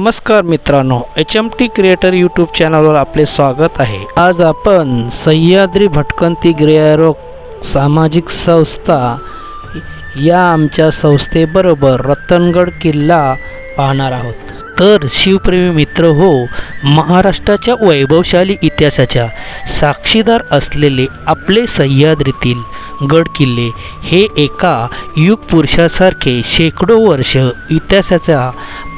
नमस्कार मित्रांनो H M T creator YouTube चॅनलवर आपले स्वागत आहे. आज आपण सह्याद्री भटकंती गिर्यारोग सामाजिक संस्था या आमच्या संस्थेबरोबर रतनगड किल्ला पाहणार आहोत. तर शिवप्रेमी मित्र हो महाराष्ट्राच्या वैभवशाली इतिहासाच्या साक्षीदार असलेले आपले सह्याद्रीतील गड किल्ले हे एका युगपुरुषासारखे शेकडो वर्ष इतिहासाचा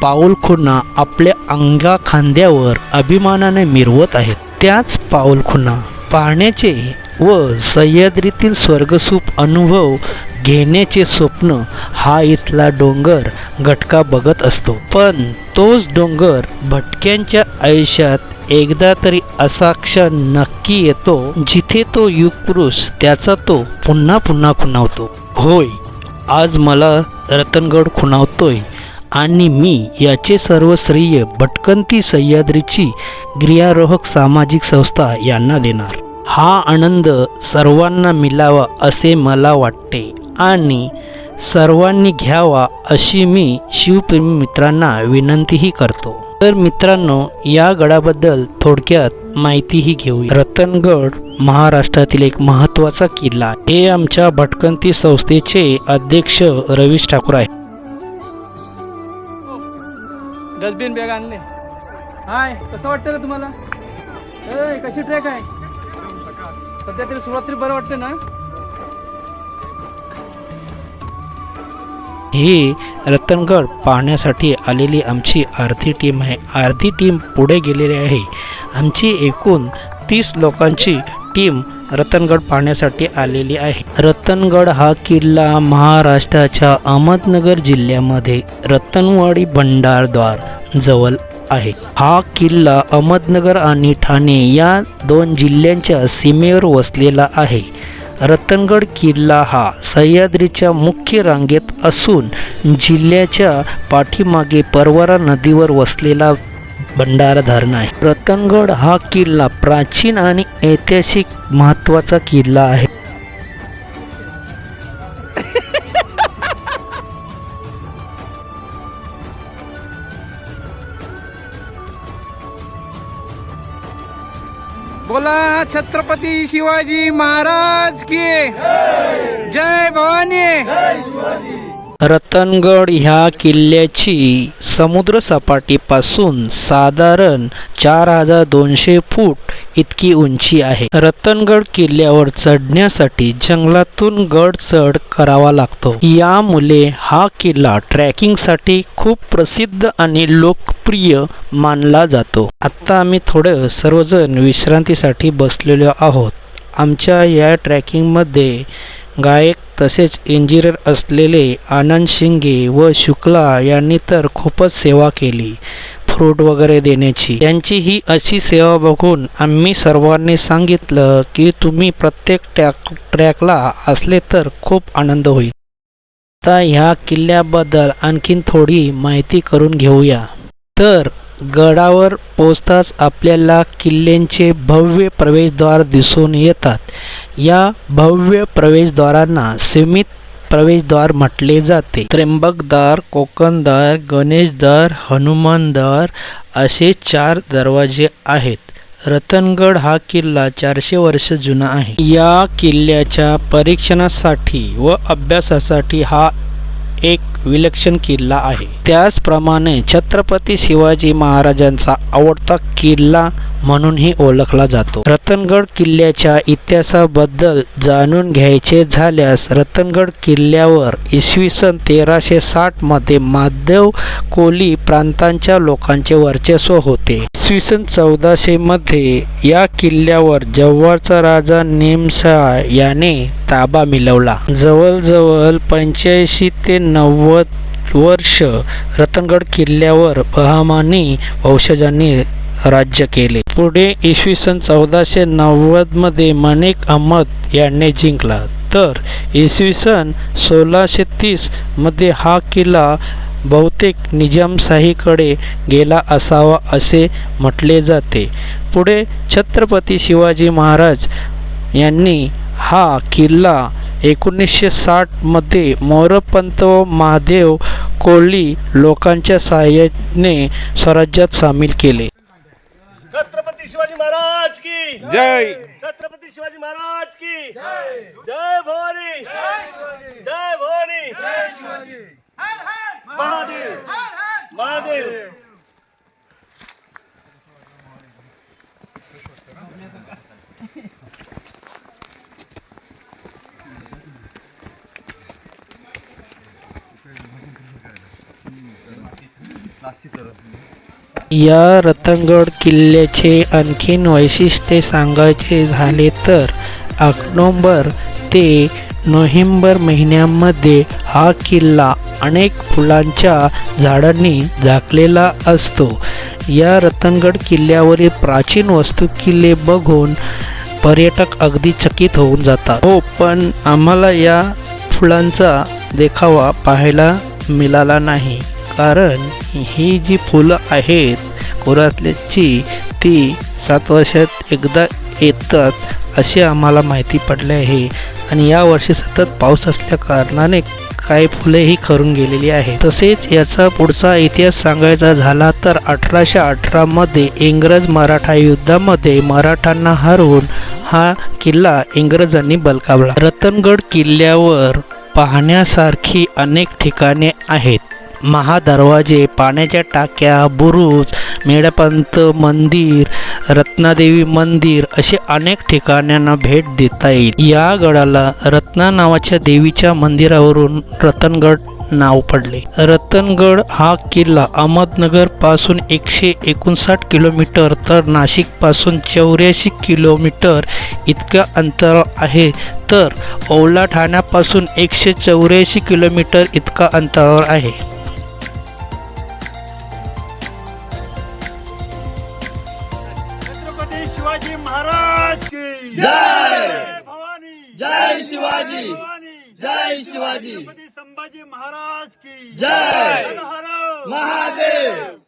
पाऊलखुणा आपल्या अंगा खांद्यावर अभिमानाने मिरवत आहेत. त्याच पाऊलखुणा पाहण्याचे व सह्याद्रीतील स्वर्गसूप अनुभव घेण्याचे स्वप्न हा इथला डोंगर घटका बघत असतो. पण तोच डोंगर भटक्यांच्या आयुष्यात एकदा तरी असा क्षण नक्की येतो जिथे तो युगपुरुष त्याचा तो पुन्हा पुन्हा खुणावतो. होय आज मला रतनगड खुणावतोय आणि मी याचे सर्व श्रेय भटकंती सह्याद्रीची गिर्यारोहक सामाजिक संस्था यांना देणार. हा आनंद सर्वांना मिलावा असे मला वाटते. आणि सर्वांनी घ्यावा अशी मी शिवप्रेमी मित्रांना विनंतीही करतो. तर मित्रांनो या गडाबद्दल थोडक्यात माहितीही घेऊ रतनगड महाराष्ट्रातील एक महत्त्वाचा किल्ला हे आमच्या भटकंती संस्थेचे अध्यक्ष रवीश ठाकूर आहे डस्टबिन बॅग आणले. हाय कसं वाटतं रे तुम्हाला? कशी ट्रेक आहे? सध्या तरी सुरुवात तरी बरं वाटतं ना? ही रतनगड पाहण्यासाठी आलेली आमची अर्धी टीम आहे. अर्धी टीम पुढे गेलेली आहे. आमची एकूण तीस लोकांची टीम रतनगड पाहण्यासाठी आलेली आहे. रतनगड हा किल्ला महाराष्ट्राच्या अहमदनगर जिल्ह्यामध्ये रतनवाडी भंडारद्वार जवळ आहे. हा किल्ला अहमदनगर आणि ठाणे या दोन जिल्ह्यांच्या सीमेवर वसलेला आहे. रतनगड किल्ला हा सह्याद्रीच्या मुख्य रांगेत असून जिल्ह्याच्या पाठीमागे परवरा नदीवर वसलेला भंडारा धरण आहे. रतनगड हा किल्ला प्राचीन आणि ऐतिहासिक महत्त्वाचा किल्ला आहे. बोला छत्रपती शिवाजी महाराज की. जय भवानी. रतनगड ह्या किल्ल्याची समुद्रसपाटीपासून साधारण चार हजार दोनशे फूट इतकी उंची आहे. रतनगड किल्ल्यावर चढण्यासाठी जंगलातून गड चढ करावा लागतो. यामुळे हा किल्ला ट्रॅकिंगसाठी खूप प्रसिद्ध आणि लोकप्रिय मानला जातो. आत्ता आम्ही थोडं सर्वजण विश्रांतीसाठी बसलेलो आहोत. आमच्या या ट्रॅकिंगमध्ये गायक तसेच इंजिनियर असलेले आनंद शिंगे व शुक्ला यांनी तर खूपच सेवा केली फ्रूट वगैरे देण्याची. त्यांची ही अशी सेवा बघून आम्ही सर्वांनी सांगितलं की तुम्ही प्रत्येक ट्रॅक ट्रॅकला असले तर खूप आनंद होईल. आता ह्या किल्ल्याबद्दल आणखीन थोडी माहिती करून घेऊया. तर गडावर पोचताच आपल्याला किल्ल्यांचे भव्य प्रवेशद्वार दिसून येतात. या भव्य प्रवेशद्वारांना सीमित प्रवेशद्वार म्हटले जाते. त्र्यंबकद्वार कोकणद्वार गणेशद्वार हनुमानद्वार असे चार दरवाजे आहेत. रतनगड हा किल्ला चारशे वर्ष जुना आहे. या किल्ल्याच्या परीक्षणासाठी व अभ्यासासाठी हा एक विलक्षण किल्ला आहे. त्याचप्रमाणे छत्रपती शिवाजी महाराजांचा आवडता किल्ला म्हणूनही ओळखला जातो. रतनगड किल्ल्याच्या इतिहासाबद्दल जाणून घ्यायचे झाल्यास रतनगड किल्ल्यावर इसवी सन तेराशे साठमध्ये माधव कोली प्रांतांच्या लोकांचे वर्चस्व होते. इसवी सन चौदाशेमध्ये या किल्ल्यावर जव्हारचा राजा नेमसा याने ताबा मिळवला. जवळजवळ पंच्याऐंशी ते नव्वद वर्ष रतनगड किल्ल्यावर बहामानी वंशजांनी राज्य केले. पुढे इसवी सन चौदाशे नव्वदमध्ये मनिक अहमद यांनी जिंकला. तर इसवी सन सोळाशे तीसमध्ये हा किल्ला बहुतेक निजामशाहीकडे गेला असावा असे म्हटले जाते. पुढे छत्रपती शिवाजी महाराज यांनी हा किल्ला एकोणीसशे साठमध्ये मोरपंत व महादेव कोळी लोकांच्या सहाय्याने स्वराज्यात सामील केले. छत्रपती शिवाजी महाराज की जय. छत्रपती शिवाजी महाराज की जय भवानी. जय भवानी. महादेव. महादेव. या रतनगड किल्ल्याचे आणखीन वैशिष्ट्ये सांगायचे झाले तर ऑक्टोंबर ते नोव्हेंबर महिन्यामध्ये हा किल्ला अनेक फुलांच्या झाडांनी झाकलेला असतो. या रतनगड किल्ल्यावरील प्राचीन वस्तू किल्ले बघून पर्यटक अगदी चकित होऊन जातात. हो पण आम्हाला या फुलांचा देखावा पाहायला मिळाला नाही. कारण ही जी फुलं आहेत कोरातल्याची ती सात वर्षात एकदा येतात असे आम्हाला माहिती पडले आहे. आणि यावर्षी सतत पाऊस असल्या कारणाने काही फुले ही खरून गेलेली आहे तसेच याचा पुढचा इतिहास सांगायचा झाला तर अठराशे अठरामध्ये इंग्रज मराठा युद्धामध्ये मराठांना हरवून हा किल्ला इंग्रजांनी बलकावला. रतनगड किल्ल्यावर पाहण्यासारखी अनेक ठिकाणे आहेत. महादरवाजे पाण्याच्या टाक्या बुरुज मेळपंत मंदिर रत्नादेवी मंदिर असे अनेक ठिकाणांना भेट देता येईल. या गडाला रत्ना नावाच्या देवीच्या मंदिरावरून रतनगड नाव पडले. रतनगड हा किल्ला अहमदनगरपासून एकशे एकोणसाठ किलोमीटर तर नाशिकपासून चौऱ्याऐंशी किलोमीटर इतक्या अंतर आहे. तर ओला ठाण्यापासून एकशे चौऱ्याऐंशी किलोमीटर इतका अंतरावर आहे. जय! भवानी! जय शिवाजी! भवानी! जय शिवाजी! संभाजी महाराज की जय! महादेव!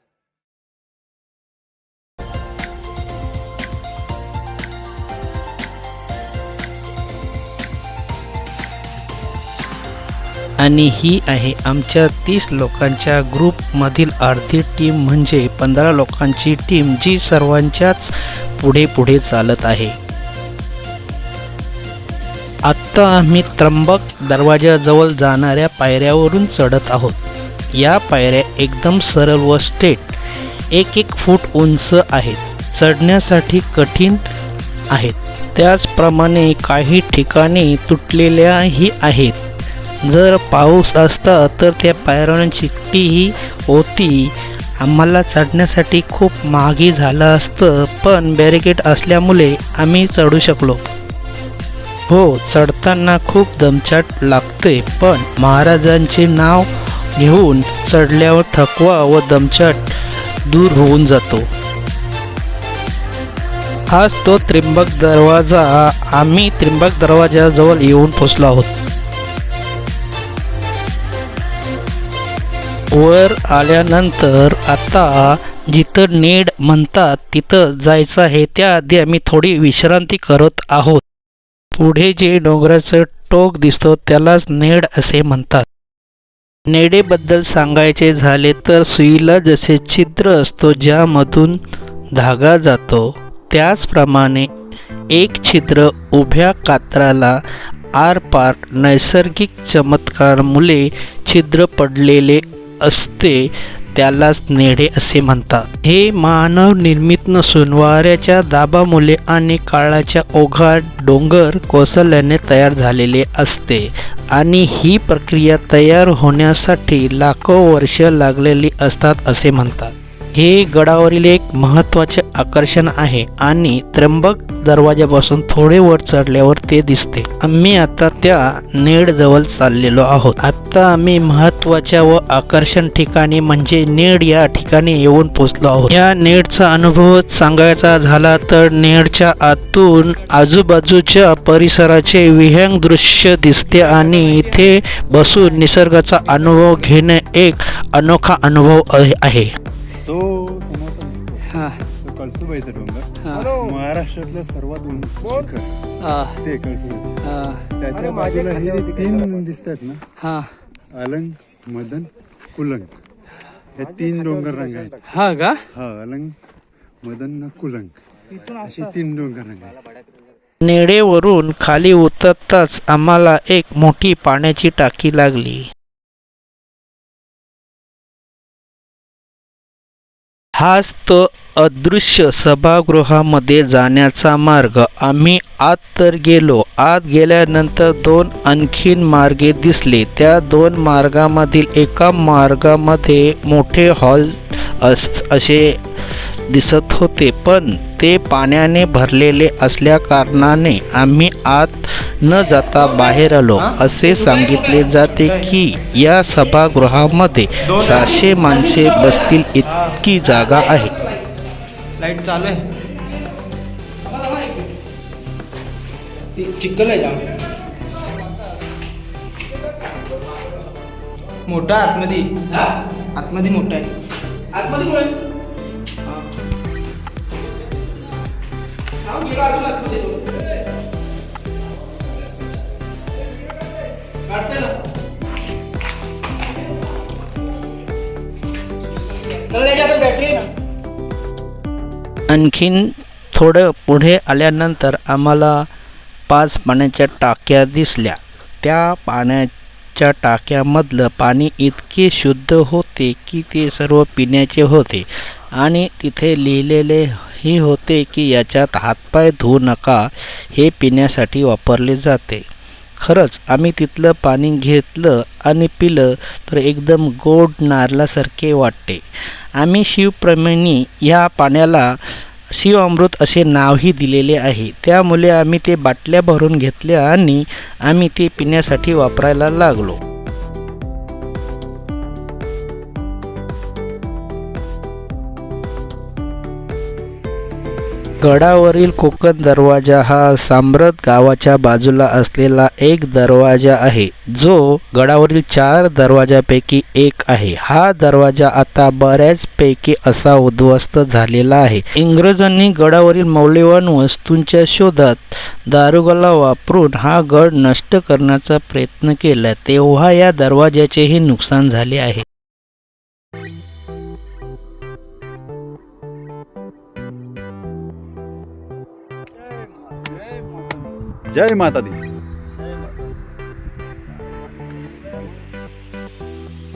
आणि ही आहे आमच्या तीस लोकांच्या ग्रुपमधील अर्धी टीम म्हणजे पंधरा लोकांची टीम जी सर्वांच्याच पुढे पुढे चालत आहे. आत्ता आम्ही त्र्यंबक दरवाजाजवळ जाणाऱ्या पायऱ्यावरून चढत आहोत. या पायऱ्या एकदम सरळ व स्टेट एक एक फूट उंच आहेत. चढण्यासाठी कठीण आहेत. त्याचप्रमाणे काही ठिकाणी तुटलेल्याही आहेत. जर पाऊस असता तर त्या पायऱ्यांची चिकटीही होती. आम्हाला चढण्यासाठी खूप मागे झालं असतं पण बॅरिकेड असल्यामुळे आम्ही चढू शकलो. हो चढताना खूप दमछाट लागते पण महाराजांचे नाव घेऊन चढल्यावर थकवा व दमछाट दूर होऊन जातो. आज तो त्रिंबक दरवाजा आम्ही त्रिंबक दरवाजाजवळ येऊन पोचलो आहोत. वर आल्यानंतर आता जिथं नेड म्हणतात तिथं जायचं आहे त्याआधी आम्ही थोडी विश्रांती करत आहोत. पुढे जे डोंगराचं टोक दिसतो त्यालाच नेड असे म्हणतात. नेडेबद्दल सांगायचे झाले तर सुईला जसे छिद्र असतो ज्यामधून धागा जातो त्याचप्रमाणे एक छिद्र उभ्या कात्राला आरपार नैसर्गिक चमत्कार मुले छिद्र पडलेले असते त्यालाच नेडे असे म्हणतात. हे मानव निर्मित नसून वाऱ्याच्या दाबामुळे आणि काळाच्या ओघात डोंगर कोसळल्याने तयार झालेले असते आणि ही प्रक्रिया तयार होण्यासाठी लाखो वर्ष लागलेली असतात असे म्हणतात. हे गडावरील एक महत्त्वाचे आकर्षण आहे आणि त्र्यंबक दरवाजापासून थोडे वर चढल्यावर ते दिसते. आम्ही आता त्या नेड जवळ चाललेलो आहोत. आता आम्ही महत्त्वाच्या व आकर्षण ठिकाणी म्हणजे नेड या ठिकाणी येऊन पोचलो आहोत. या नेडचा अनुभव सांगायचा झाला तर नेडच्या आतून आजूबाजूच्या परिसराचे विहंग दृश्य दिसते आणि इथे बसून निसर्गाचा अनुभव घेणे एक अनोखा अनुभव आहे. तो समोरचा दिसतो. तो कळसुबाईचा डोंगर. महाराष्ट्रातलं सर्वात उंच शिखर. ते कळसुबाईचे त्याच्या बाजूला हे तीन दिसतात ना? अलंग मदन कुलंग. हे तीन डोंगर रंग आहेत. हा का? हा अलंग मदन कुलंग. असे तीन डोंगर रंग आहेत. नेडेवरून खाली उतरताच आम्हाला एक मोठी पाण्याची टाकी लागली. हाच तो अदृश्य सभागृहामध्ये जाण्याचा मार्ग. आम्ही आत तर गेलो. आत गेल्यानंतर दोन आणखीन मार्गे दिसले. त्या दोन मार्गामधील एका मार्गामध्ये मोठे हॉल अस असे दिसत होते पण ते पाण्याने भरलेले असल्या कारणाने आम्ही आत न जाता बाहेर आलो. असे सांगितले जाते की या सभागृहामध्ये सहाशे माणसे बसतील इतकी जागा आहे. लाइट चालू आहे. मोठा आतमध्ये. आतमध्ये मोठा आहे. आतमध्ये आणखीन थोडं पुढे आल्यानंतर आम्हाला पाच पाण्याच्या टाक्या दिसल्या. त्या पाण्याच्या टाक्यामधलं पाणी इतके शुद्ध होते की ते सर्व पिण्याचे होते. आणि तिथे लिहिलेले ही होते की याच्यात हातपाय धुवू नका हे पिण्यासाठी वापरले जाते. खरंच आम्ही तिथलं पाणी घेतलं आणि पिलं तर एकदम गोड नारळासारखे वाटते. आम्ही शिवप्रमेणी या पाण्याला शिवामृत असे नावही दिलेले आहे. त्यामुळे आम्ही ते बाटल्या भरून घेतल्या आणि आम्ही ते पिण्यासाठी वापरायला लागलो. गडावरील कोकण दरवाजा हा साम्रत गावाच्या बाजूला असलेला एक दरवाजा आहे जो गडावरील चार दरवाजापैकी एक आहे. हा दरवाजा आता बऱ्याचपैकी असा उद्ध्वस्त झालेला आहे. इंग्रजांनी गडावरील मौल्यवान वस्तूंच्या शोधात दारुगोळा वापरून हा गड नष्ट करण्याचा प्रयत्न केला तेव्हा या दरवाजाचेही नुकसान झाले आहे. जय माता दी।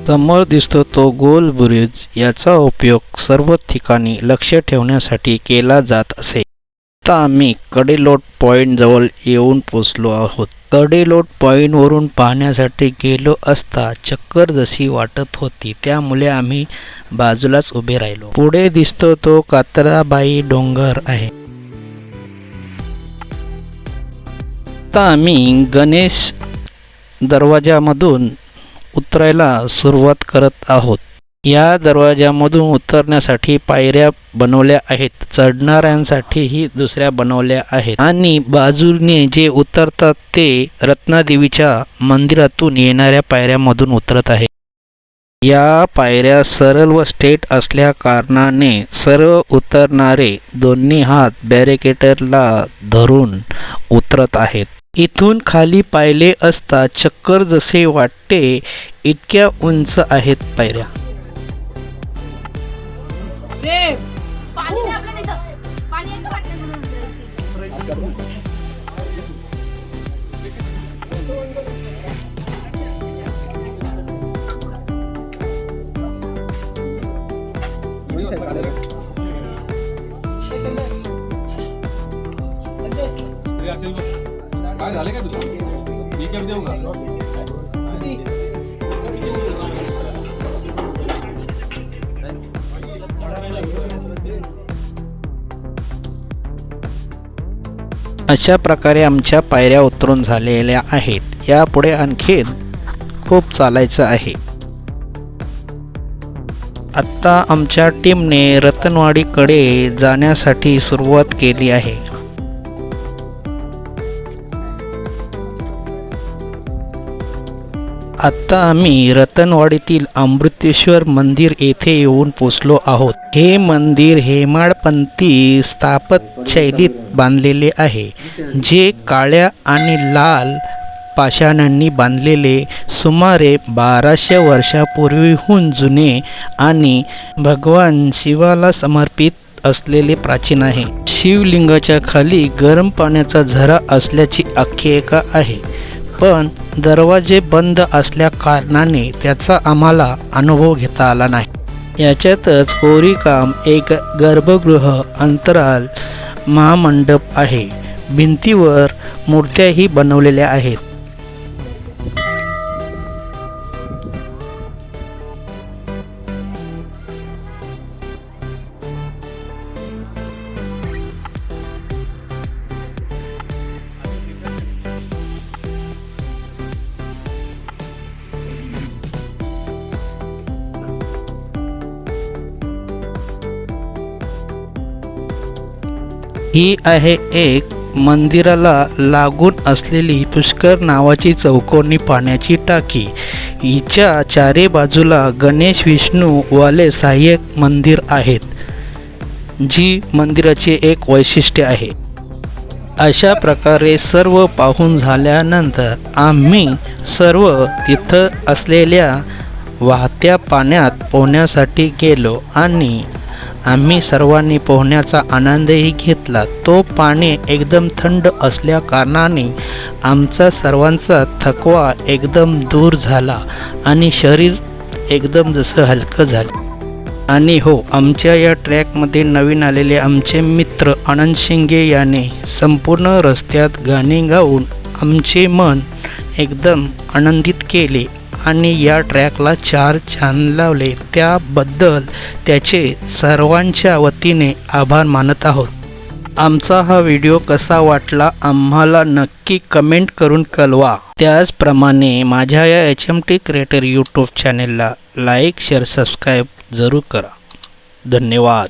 समोर दिसतो तो गोल ब्रिज याचा उपयोग सर्व ठिकाणी लक्ष ठेवण्यासाठी केला जात असे. आता आम्ही कडेलोट पॉईंटजवळ येऊन पोचलो आहोत. कडेलोट पॉईंटवरून पाहण्यासाठी गेलो असता चक्कर जशी वाटत होती त्यामुळे आम्ही बाजूलाच उभे राहिलो. पुढे दिसतो तो कातराबाई डोंगर आहे. आता आम्ही गणेश दरवाजामधून उतरायला सुरुवात करत आहोत. या दरवाजामधून उतरण्यासाठी पायऱ्या बनवल्या आहेत. चढणाऱ्यांसाठीही दुसऱ्या बनवल्या आहेत. आणि बाजूने जे उतरतात ते रत्नादेवीच्या मंदिरातून येणाऱ्या पायऱ्यामधून उतरत आहे. या पायऱ्या सरळ व स्टेट असल्या कारणाने सर्व उतरणारे दोन्ही हात बॅरिकेटरला धरून उतरत आहेत. इथून खाली पाहिले असता चक्कर जसे वाटते इतक्या उंच आहेत पायऱ्या. काय झालं का तुला मी कॅप देऊ का? अशा प्रकारे आमच्या पायऱ्या उतरून झालेल्या आहेत. यापुढे आणखीन खूप चालायचं आहे. आत्ता आमच्या टीमने रतनवाडीकडे जाण्यासाठी सुरुवात केली आहे. आत्ता आम्ही रतनवाडीतील अमृतेश्वर मंदिर येथे येऊन पोचलो आहोत. हे मंदिर हेमाडपंथी स्थापत शैलीत बांधलेले आहे जे काळ्या आणि लाल पाषाणांनी बांधलेले सुमारे बाराशे वर्षापूर्वीहून जुने आणि भगवान शिवाला समर्पित असलेले प्राचीन आहे. शिवलिंगाच्या खाली गरम पाण्याचा झरा असल्याची आख्यायिका आहे. पण दरवाजे बंद असल्या कारणाने त्याचा आम्हाला अनुभव घेता आला नाही. याच्यातच कोरीकाम एक गर्भगृह अंतराल महामंडप आहे. भिंतीवर मूर्त्याही बनवलेल्या आहेत. ही आहे एक मंदिराला लागून असलेली पुष्कर नावाची चौकोनी पाण्याची टाकी. हिच्या चारी बाजूला गणेश विष्णू वाले सहाय्यक मंदिर आहेत जी मंदिराचे एक वैशिष्ट्य आहे. अशा प्रकारे सर्व पाहून झाल्यानंतर आम्ही सर्व तिथं असलेल्या वाहत्या पाण्यात पोहण्यासाठी गेलो आणि आम्ही सर्वांनी पोहण्याचा आनंदही घेतला. तो पाणी एकदम थंड असल्या कारणाने आमचा सर्वांचा थकवा एकदम दूर झाला आणि शरीर एकदम जसं हलकं झालं. आणि हो आमच्या या ट्रॅकमध्ये नवीन आलेले आमचे मित्र आनंद शिंगे याने संपूर्ण रस्त्यात गाणी गाऊन आमचे मन एकदम आनंदित केले. आणि या ट्रॅकला चार छान लावले. त्याबद्दल त्याचे सर्वांच्या वतीने आभार मानत आहोत. आमचा हा व्हिडिओ कसा वाटला आम्हाला नक्की कमेंट करून कळवा. त्याचप्रमाणे माझ्या या H M T creator YouTube चॅनेलला लाईक शेअर सबस्क्राईब जरूर करा. धन्यवाद.